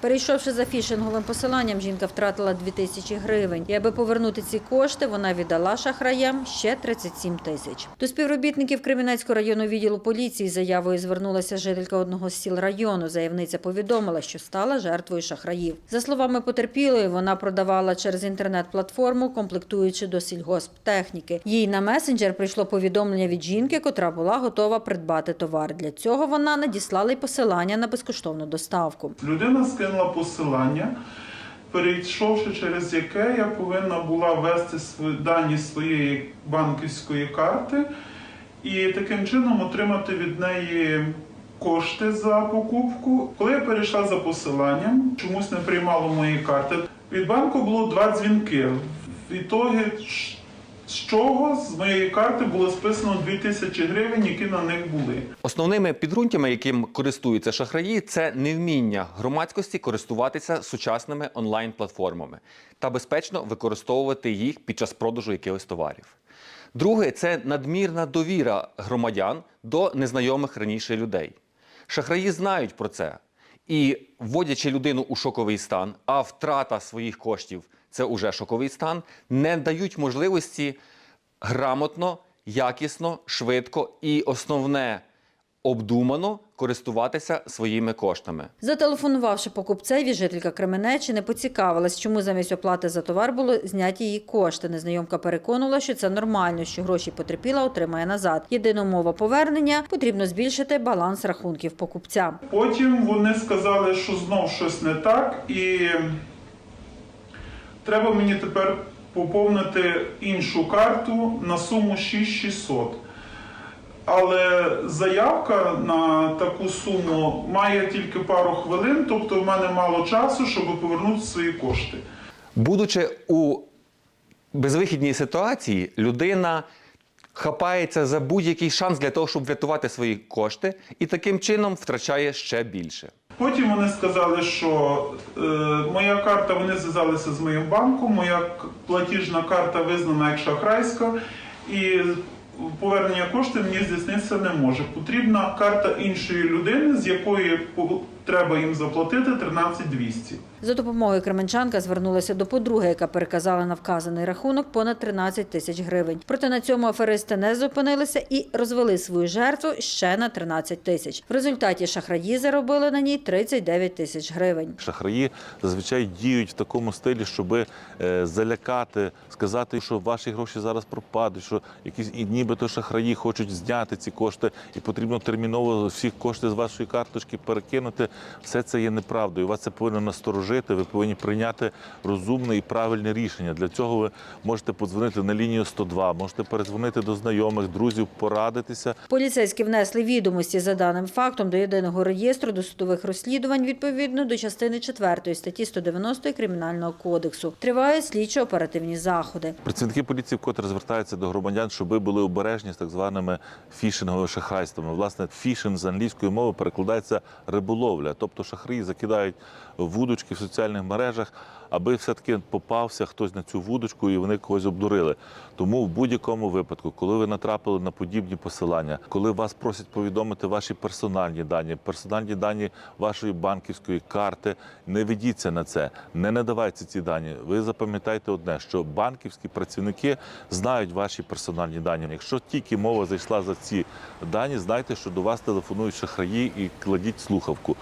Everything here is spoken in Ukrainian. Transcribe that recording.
Перейшовши за фішинговим посиланням, жінка втратила 2 тисячі гривень. І аби повернути ці кошти, вона віддала шахраям ще 37 тисяч. До співробітників Кремінецького районного відділу поліції заявою звернулася жителька одного з сіл району. Заявниця повідомила, що стала жертвою шахраїв. За словами потерпілої, вона продавала через інтернет-платформу, комплектуючи до сільгосптехніки. Їй на месенджер прийшло повідомлення від жінки, котра була готова придбати товар. Для цього вона надіслала й посилання на безкоштовну доставку. Людина скинула посилання, перейшовши через яке я повинна була ввести дані своєї банківської карти і таким чином отримати від неї кошти за покупку. Коли я перейшла за посиланням, чомусь не приймало мої карти. Від банку було два дзвінки. В ітогі, з чого з моєї карти було списано 2000 гривень, які на них були. Основними підґрунтями, яким користуються шахраї, це невміння громадськості користуватися сучасними онлайн-платформами та безпечно використовувати їх під час продажу якихось товарів. Друге це надмірна довіра громадян до незнайомих раніше людей. Шахраї знають про це і, вводячи людину у шоковий стан, а втрата своїх коштів це уже шоковий стан, не дають можливості грамотно, якісно, швидко і основне обдумано користуватися своїми коштами. Зателефонувавши покупцеві, жителька Кременеччини поцікавилась, чому замість оплати за товар було зняті її кошти. Незнайомка переконувала, що це нормально, що гроші потерпіла отримає назад. Єдина умова повернення потрібно збільшити баланс рахунків покупця. Потім вони сказали, що знов щось не так, і треба мені тепер поповнити іншу карту на суму 6600. Але заявка на таку суму має тільки пару хвилин, тобто в мене мало часу, щоб повернути свої кошти. Будучи у безвихідній ситуації, людина хапається за будь-який шанс для того, щоб врятувати свої кошти, і таким чином втрачає ще більше. Потім вони сказали, що е, моя карта, вони зв'язалися з моїм банком, моя платіжна карта визнана як шахрайська, і повернення коштів мені здійснитися не може. Потрібна карта іншої людини, з якої треба їм заплатити 13200. За допомогою Кременчанка звернулася до подруги, яка переказала на вказаний рахунок понад 13 тисяч гривень. Проте на цьому аферисти не зупинилися і розвели свою жертву ще на 13 тисяч. В результаті шахраї заробили на ній 39 тисяч гривень. Шахраї зазвичай діють в такому стилі, щоб е, залякати, сказати, що ваші гроші зараз пропадуть, що якісь і нібито шахраї хочуть зняти ці кошти, і потрібно терміново всі кошти з вашої карточки перекинути. Все це є неправдою. Вас це повинно насторожити. Ви повинні прийняти розумне і правильне рішення. Для цього ви можете подзвонити на лінію 102, можете передзвонити до знайомих, друзів, порадитися. Поліцейські внесли відомості за даним фактом до єдиного реєстру досудових розслідувань відповідно до частини 4 статті 190 Кримінального кодексу. Тривають слідчо-оперативні заходи. Працівники поліції вкотре звертаються до громадян, щоб були обережні з так званими фішинговими шахрайствами. Власне, фішинг з англійської мови перекладається риболовля, тобто шахраї закидають вудочки в соціальних мережах, аби все-таки попався хтось на цю вудочку і вони когось обдурили. Тому в будь-якому випадку, коли ви натрапили на подібні посилання, коли вас просять повідомити ваші персональні дані, персональні дані вашої банківської карти, не ведіться на це, не надавайте ці дані. Ви запам'ятайте одне, що банківські працівники знають ваші персональні дані. Якщо тільки мова зайшла за ці дані, знайте, що до вас телефонують шахраї і кладіть слухавку.